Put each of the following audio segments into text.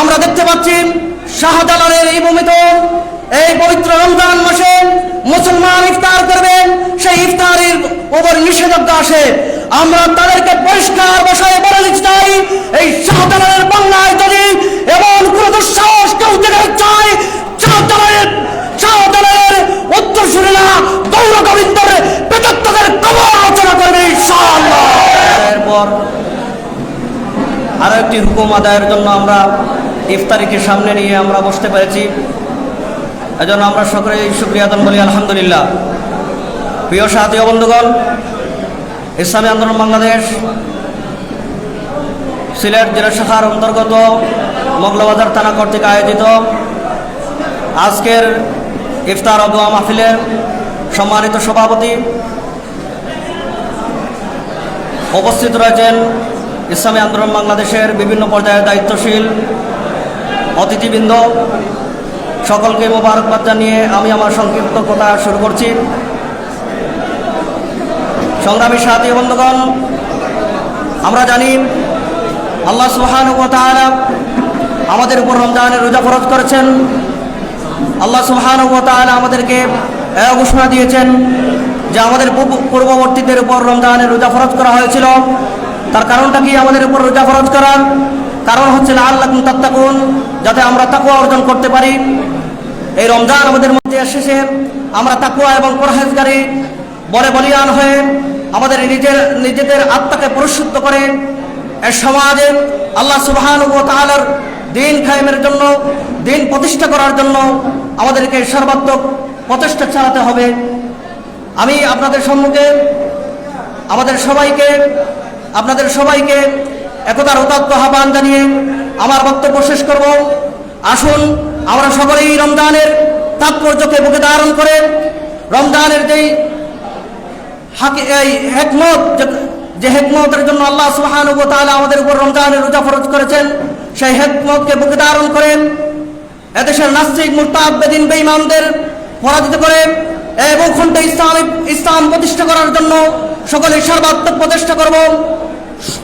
আমরা দেখতে পাচ্ছি শাহজালালের এই ভূমিতে এই পবিত্র রমজান মাসে মুসলমান ইফতার করবেন সেই ইফতারের উপর নিষেধাজ্ঞা আসে। আমরা তাদেরকে পরিষ্কার বসায় বলে দিতে চাই, এই শাহজালালের বাংলায় যদি এমন কোন দুঃসাহস কেউ দেখে চায়, শাহজালালের শাহজালালের উত্তর শুনিলা গৌর গোবিন্দর পেতাত্তাদের কবর আলোচনা করবে, ইনশাআল্লাহ। আরও একটি হুকুম আদায়ের জন্য আমরা ইফতারিকে সামনে নিয়ে আমরা বসতে পেরেছি। এজন্য আমরা সকলে শুক্রিয়া আদান বলি আলহামদুলিল্লাহ। প্রিয় সাথী বন্ধুগণ, ইসলামী আন্দোলন বাংলাদেশ, সিলেট জেলা শাখার অন্তর্গত মগলবাজার থানা কর্তৃক আয়োজিত আজকের ইফতার ও মাহফিলের সম্মানিত সভাপতি উপস্থিত রয়েছেন ইসলামী আন্দোলন বাংলাদেশের বিভিন্ন পর্যায়ের দায়িত্বশীল অতিথিবৃন্দ, সকলকে মোবারকবাদ জানিয়ে আমি আমার সংক্ষিপ্ত কথা শুরু করছি। সংগ্রামী সাথী বন্ধুগণ, আমরা জানি আল্লাহ সুবহান ও আমাদের উপর রমজানের রোজা ফরজ করেছেন। আল্লাহ সুবহান ও তাআলা আমাদেরকে ঘোষণা দিয়েছেন যে আমাদের পূর্ব- পূর্ববর্তীদের উপর রমজানের রোজা ফরজ করা হয়েছিল। তার কারণটা কি? আমাদের উপর রোজা ফরজ করার কারণ হচ্ছে আল্লাহ তাত্তাকুন, যাতে আমরা তাকুয়া অর্জন করতে পারি। এই রমজান আমাদের মধ্যে এসেছে। আমরা তাকুয়া এবং পরহেজগারি বলে বলিয়ান হয়ে আমাদের নিজের, নিজেদের আত্মাকে পরিশুদ্ধ করে এ সমাজে আল্লাহ সুবহান ও তাআলার দিন কায়েমের জন্য, দিন প্রতিষ্ঠা করার জন্য আমাদেরকে সর্বাত্মক প্রচেষ্টা চালাতে হবে। আমি আপনাদের সম্মুখে, আমাদের সবাইকে, আপনাদের সবাইকে একতার উদাত্ত আহ্বান জানিয়ে আমার বক্তব্য শেষ করব। আসুন, আমরা সকলেই রমজানের তাৎপর্যকে বুকে ধারণ করে রমজানের যেই হেকমত, যে- হেকমতের জন্য আল্লাহ তাআলা আমাদের উপর রমজানের রোজা ফরজ করেছেন, সেই হেকমতকে বুকে ধারণ করেন এদেশের নাস্তিক, মুরতাদ, বেদিন, বেঈমানদের পরাজিত করে এবং খন্ডে ইসলাম ইসলাম প্রতিষ্ঠা করার জন্য সকলে সর্বাত্মক প্রচেষ্টা করব।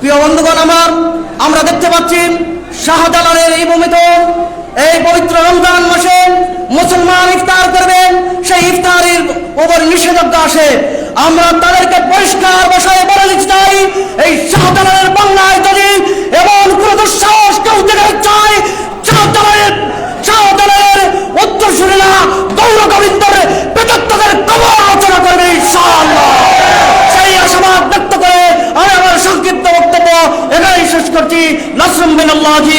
প্রিয় বন্ধুগণ আমার, আমরা দেখতে পাচ্ছি শাহজালালের এই ভূমিত, এই পবিত্র রমজান মাসে মুসলমান ইফতার করবেন সেই ইফতারের উপর নিষেধাজ্ঞা আসে। আমরা তাদেরকে পরিষ্কার বসায় বলে দিতে চাই, এই শাহজালালের বাংলায় যদি এমন কোন দুঃসাহস কেউ দেখে চায় শাহজালালের শাহজালালের উত্তর শুনিলা গৌর গোবিন্দর পেতাত্তাদের কবর আলোচনা করবে ইনশাআল্লাহ সেই আশাবাদ ব্যক্ত করে আমি আমার সংক্ষিপ্ত বক্তব্য এখানেই শেষ করছি নাসরুম বিন আল্লাহি